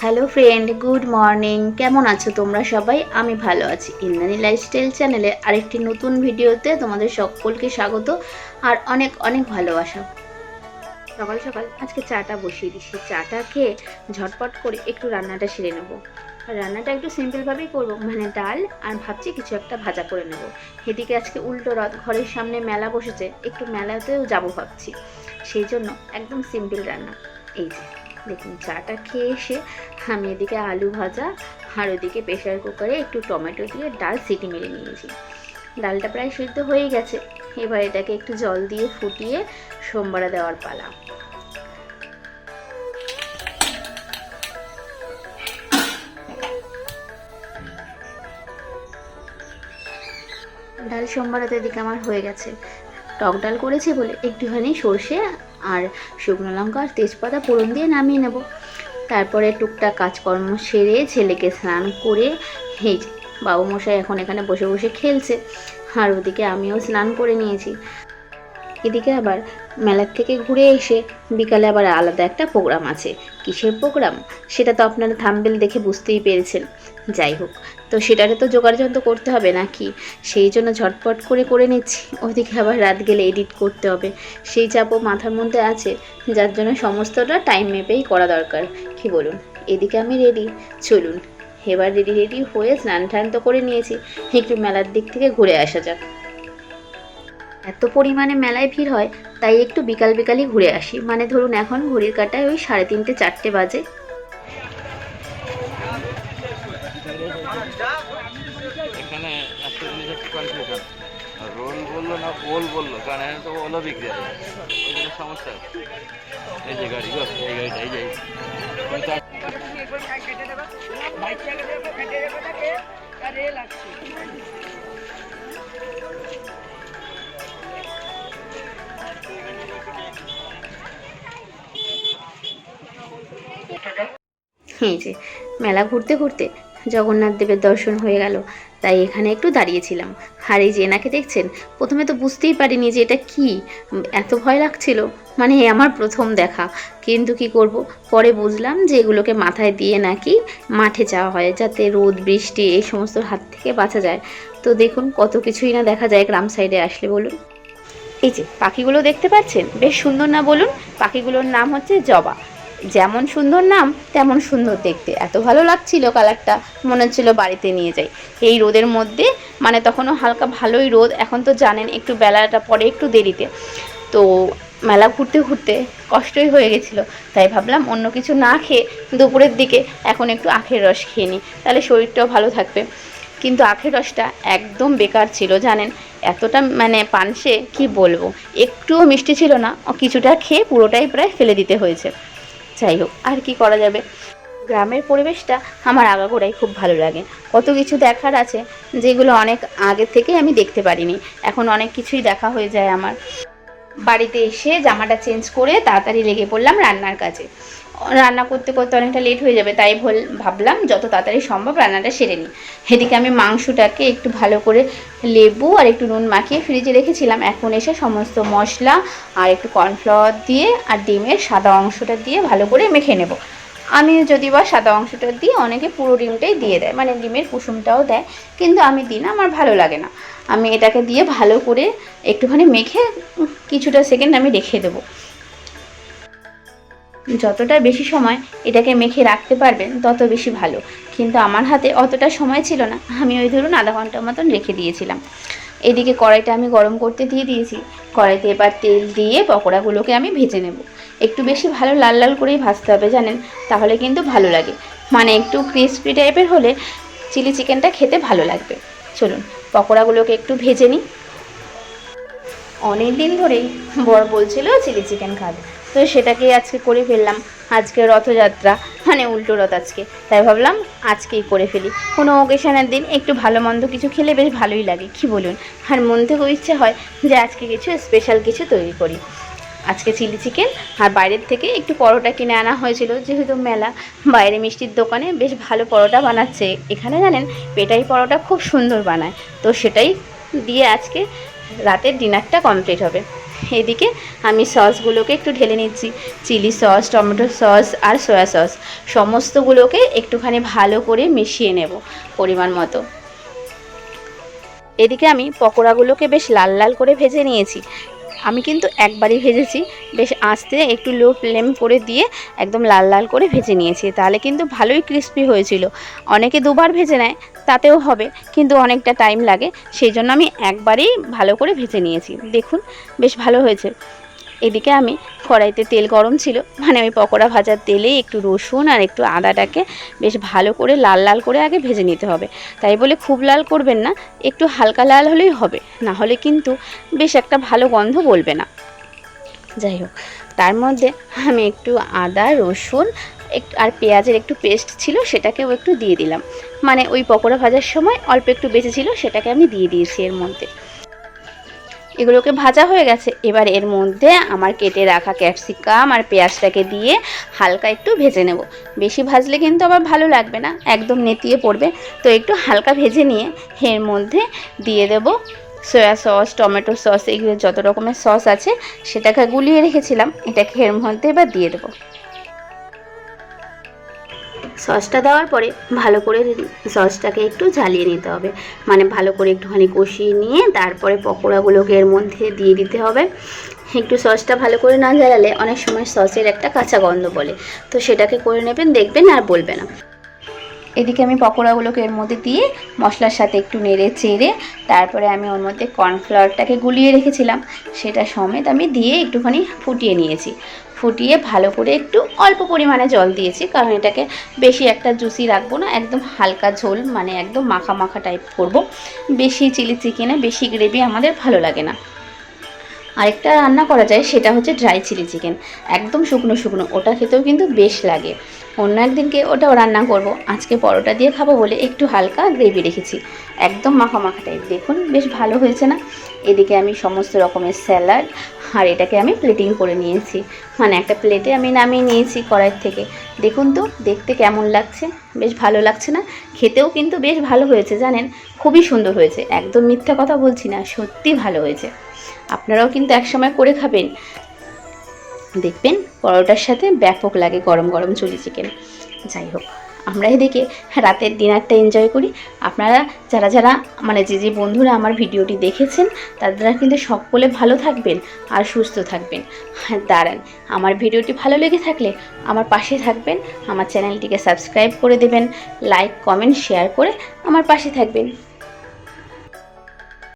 Hello friend good morning কেমন আছো তোমরা সবাই? আমি ভালো আছি। ইন্দ্রাণী লাইফস্টাইল চ্যানেলে আরেকটি নতুন ভিডিওতে তোমাদের সকলকে স্বাগত আর অনেক অনেক ভালোবাসা। সকাল সকাল আজকে চাটা বসিয়ে দিচ্ছি। চাটা খেয়ে ঝটপট করে একটু রান্নাটা সেরে নেব। আর রান্নাটা একটু সিম্পলভাবেই করব। মানে ডাল আর ভাবছি কিছু একটা ভাজা করে নেব। এদিকে আজকে উল্টো রথ, ঘরের সামনে মেলা বসেছে। একটু মেলাতেও যাব ভাবছি। সেই জন্য একদম সিম্পল রান্না। এই যে। দেখুন চাটা খেয়ে এসে আমি এদিকে আলু ভাজা আর ওদিকে প্রেশার কুকারে একটু টমেটো দিয়ে ডাল সিটি মেরে নিয়েছি। ডালটা প্রায় সিদ্ধ হয়ে গেছে। এবার এটাকে একটু জল দিয়ে ফুটিয়ে সোমবারে দেওয়ার পালা। ডাল সোমবারে এদিকে আমার হয়ে গেছে। টক ডাল করেছি বলে একটুখানি সর্ষে আর শুকনো লঙ্কা আর তেজপাতা ফোড়ন দিয়ে নামিয়ে নেব। তারপরে টুকটাক কাজকর্ম সেরে ছেলেকে স্নান করে যে বাবু মশাই এখন এখানে বসে বসে খেলছে। আর ওদিকে আমিও স্নান করে নিয়েছি। এদিকে আবার মেলার থেকে ঘুরে এসে বিকালে আবার আলাদা একটা প্রোগ্রাম আছে। কিসের প্রোগ্রাম? সেটা তো আপনারা থাম্বেল দেখে বুঝতেই পেরেছেন। যাই হোক, তো সেটারে তো যন্ত্র করতে হবে নাকি? সেই জন্য ঝটপট করে করে নিচ্ছি। ওদিকে আবার রাত গেলে এডিট করতে হবে। সেই চাপও মাথার মধ্যে আছে, যার জন্য সমস্তটা টাইম মেপেই করা দরকার। কি বলুন? এদিকে আমি রেডি চলুন, এবার রেডি রেডি হয়ে স্নান টান তো করে নিয়েছি। একটু মেলার দিক থেকে ঘুরে আসা যাক। এত পরিমাণে মেলায় ভিড় হয় তাই একটু বিকাল বিকালই ঘুরে আসি। মানে ধরুন এখন ঘড়ির কাটায় ওই সাড়ে তিনটে চারটে বাজে। এখানে একটা জিনিস একটু কনফিউশন রোল বলল না ওল বলল কারণ এখানে তো ওলও বিক্রি হয়। ওই জন্য সমস্যা। এই যে গাড়ি গো এই গাড়িটা এই যে। এই। কিন্তু আজ- এই যে, মেলা ঘুরতে ঘুরতে জগন্নাথ দেবের দর্শন হয়ে গেল। তাই এখানে একটু দাঁড়িয়েছিলাম। আর এই যে এনাকে দেখছেন, প্রথমে তো বুঝতেই পারিনি যে এটা কি। এত ভয় লাগছিল। মানে আমার প্রথম দেখা। কিন্তু কি করব? পরে বুঝলাম যে এগুলোকে মাথায় দিয়ে নাকি মাঠে যাওয়া হয়, যাতে রোদ, বৃষ্টি এই সমস্ত হাত থেকে বাঁচা যায়। তো দেখুন কত কিছুই না দেখা যায় গ্রাম সাইডে আসলে বলুন। এই যে, পাখিগুলো দেখতে পাচ্ছেন? বেশ সুন্দর না বলুন? পাখিগুলোর নাম হচ্ছে জবা। যেমন সুন্দর নাম, তেমন সুন্দর দেখতে। এত ভালো লাগছিল কালারটা, মনে হচ্ছিল বাড়িতে নিয়ে যাই। এই রোদের মধ্যে মানে তখনও হালকা ভালোই রোদ, এখন তো জানেন একটু বেলাটা পরে একটু দেরিতে। তো মেলা ঘুরতে ঘুরতে কষ্টই হয়ে গেছিল। তাই ভাবলাম অন্য কিছু না খেয়ে দুপুরের দিকে এখন একটু আখের রস খেয়ে নিই। তাহলে শরীরটাও ভালো থাকবে। কিন্তু আখের রসটা একদম বেকার ছিল, জানেন? এতটা মানে পানসে, কি বলব? একটুও মিষ্টি ছিল না, ও কিছুটা খেয়ে পুরোটাই প্রায় ফেলে দিতে হয়েছে। যাই হোক, আর কি করা যাবে? গ্রামের পরিবেশটা আমার আগাগোড়াই খুব ভালো লাগে। কত কিছু দেখার আছে, যেগুলো অনেক আগে থেকে আমি দেখতে পারিনি। এখন অনেক কিছুই দেখা হয়ে যায় আমার। বাড়িতে এসে জামাটা চেঞ্জ করে তাড়াতাড়ি লেগে পড়লাম রান্নার কাজে। রান্না করতে করতে অনেকটা লেট হয়ে যাবে, তাই ভল ভাবলাম যত তাড়াতাড়ি সম্ভব রান্নাটা সেরে নিই। এদিকে আমি মাংসটাকে একটু ভালো করে লেবু আর একটু নুন মাখিয়ে ফ্রিজে রেখেছিলাম। এখন এসে সমস্ত মশলা আর একটু কর্নফ্লাওয়ার দিয়ে আর ডিমের সাদা অংশটা দিয়ে ভালো করে মেখে নেব। আমি যদি বা সাদা অংশটা দিই অনেকে পুরো ডিমটাই দিয়ে দেয় মানে ডিমের কুসুমটাও দেয়, কিন্তু আমি দিই না, আমার ভালো লাগে না। আমি এটাকে দিয়ে ভালো করে একটুখানি মেখে কিছুটা সেকেন্ড আমি রেখে দেবো। যতটা বেশি সময় এটাকে মেখে রাখতে পারবেন, তত বেশি ভালো। কিন্তু আমার হাতে অতটা সময় ছিল না। আমি ওই ধরুন আধা ঘণ্টার মতন রেখে দিয়েছিলাম। এদিকে কড়াইটা আমি গরম করতে দিয়ে দিয়েছি। কড়াইতে এবার তেল দিয়ে পকোড়াগুলোকে আমি ভেজে নেব। একটু বেশি ভালো লাল লাল করেই ভাজতে হবে, জানেন? তাহলে কিন্তু ভালো লাগে। মানে একটু ক্রিসপি টাইপের হলে চিলি চিকেনটা খেতে ভালো লাগবে। চলুন, পকোড়াগুলোকে একটু ভেজে নিই। অনেক দিন ধরেই বর বলছিল চিলি চিকেন খাবে। তো সেটাকেই আজকে করে ফেললাম। আজকে রথযাত্রা। মানে উল্টো রথ আজকে। তাই ভাবলাম আজকেই করে ফেলি। কোনো ওকেশনের দিন একটু ভালো মন্দ কিছু খেলে বেশ ভালোই লাগে। কি বলুন? আর মন থেকেও ইচ্ছে হয় যে আজকে কিছু স্পেশাল কিছু তৈরি করি। আজকে চিলি চিকেন আর বাইরের থেকে একটু পরোটা কিনে আনা হয়েছিল, যেহেতু মেলা। বাইরে মিষ্টির দোকানে বেশ ভালো পরোটা বানাচ্ছে। এখানে জানেন, পেটাই পরোটা খুব সুন্দর বানায়। তো সেটাই দিয়ে আজকে রাতের ডিনারটা কমপ্লিট হবে। এদিকে আমি সসগুলোকে একটু ঢেলে নিচ্ছি। চিলি সস, টমেটো সস আর সয়া সস। সমস্তগুলোকে একটুখানি ভালো করে মিশিয়ে নেব পরিমাণ মতো। এদিকে আমি পকোড়াগুলোকে বেশ লাল লাল করে ভেজে নিয়েছি। আমি কিন্তু একবারই ভেজেছি। বেশ আস্তে একটু লো ফ্লেম করে দিয়ে একদম লাল লাল করে ভেজে নিয়েছি। তাহলে কিন্তু ভালোই ক্রিস্পি হয়েছিল। অনেকে দুবার ভেজে নেয়, তাতেও হবে, কিন্তু অনেকটা টাইম লাগে। সেই জন্য আমি একবারেই ভালো করে ভেজে নিয়েছি। দেখুন, বেশ ভালো হয়েছে। এদিকে আমি কড়াইতে তেল গরম ছিল। মানে আমি পকোড়া ভাজার তেলে একটু রসুন আর একটু আদাটাকে বেশ ভালো করে লাল লাল করে আগে ভেজে নিতে হবে। তাই বলে খুব লাল করবেন না, একটু হালকা লাল হলেই হবে। না হলে কিন্তু বেশ একটা ভালো গন্ধ বলবে না। যাই হোক, তার মধ্যে আমি একটু আদা, রসুন একটু আর পেঁয়াজের একটু পেস্ট ছিল সেটাকেও একটু দিয়ে দিলাম। মানে ওই পকোড়া ভাজার সময় অল্প একটু বেঁচে ছিল সেটাকে আমি দিয়ে দিয়েছি এর মধ্যে। এগুলোকে ভাজা হয়ে গেছে। এবার এর মধ্যে আমার কেটে রাখা ক্যাপসিকাম আর পেঁয়াজটাকে দিয়ে হালকা একটু ভেজে নেব। বেশি ভাজলে কিন্তু আবার ভালো লাগবে না, একদম নেতিয়ে পড়বে। তো একটু হালকা ভেজে নিয়ে এর মধ্যে দিয়ে দেব সয়া সস, টমেটো সস, এগুলো যত রকমের সস আছে, সেটাকে গুলিয়ে রেখেছিলাম। এটাকে এর মধ্যে এবার দিয়ে দেবো। সসটা দেওয়ার পরে ভালো করে সসটাকে একটু জ্বালিয়ে নিতে হবে। মানে ভালো করে একটুখানি কষিয়ে নিয়ে তারপরে পকোড়াগুলোকে এর মধ্যে দিয়ে দিতে হবে। একটু সসটা ভালো করে না জ্বালালে অনেক সময় সসের একটা কাঁচা গন্ধ বলে। তো সেটাকে করে নেবেন, দেখবেন আর বলবে না। এদিকে আমি পকোড়াগুলোকে এর মধ্যে দিয়ে মশলার সাথে একটু নেড়ে চেড়ে তারপরে আমি ওর মধ্যে কর্নফ্লাওয়ারটাকে গুলিয়ে রেখেছিলাম। সেটা সমেত আমি দিয়ে একটুখানি ফুটিয়ে নিয়েছি। ফুটিয়ে ভালো করে একটু অল্প পরিমাণে জল দিয়েছি, কারণ এটাকে বেশি একটা জুসি রাখব না, একদম হালকা ঝোল মানে একদম মাখা মাখা টাইপ করব। বেশি চিলি চিকেনে, বেশি গ্রেভি আমাদের ভালো লাগে না। আরেকটা রান্না করা যায়, সেটা হচ্ছে ড্রাই চিলি চিকেন একদম শুকনো শুকনো, ওটা খেতেও কিন্তু বেশ লাগে। অন্য একদিনকে ওটাও রান্না করব। আজকে পরোটা দিয়ে খাব বলে একটু হালকা গ্রেভি রেখেছি। একদম মাখা মাখা টাইপ দেখুন, বেশ ভালো হয়েছে না? এদিকে আমি সমস্ত রকমের স্যালাড আর এটাকে আমি প্লেটিং করে নিয়েছি। মানে একটা প্লেটে আমি নামিয়ে নিয়েছি কড়াইয়ের থেকে। দেখুন তো, দেখতে কেমন লাগছে? বেশ ভালো লাগছে না? খেতেও কিন্তু বেশ ভালো হয়েছে, জানেন? খুবই সুন্দর হয়েছে। একদম মিথ্যা কথা বলছি না, সত্যি ভালো হয়েছে। আপনারাও কিন্তু একসময় করে খাবেন। দেখবেন পরোটার সাথে ব্যাপক লাগে গরম গরম চুলি চিকেন। যাই হোক, আমরা এদিকে রাতের ডিনারটা এনজয় করি। আপনারা যারা যারা মানে যে যে বন্ধুরা আমার ভিডিওটি দেখেছেন, তারা কিন্তু সকলে ভালো থাকবেন আর সুস্থ থাকবেন। হ্যাঁ দাঁড়ান, আমার ভিডিওটি ভালো লেগে থাকলে আমার পাশে থাকবেন, আমার চ্যানেলটিকে সাবস্ক্রাইব করে দেবেন লাইক কমেন্ট শেয়ার করে আমার পাশে থাকবেন।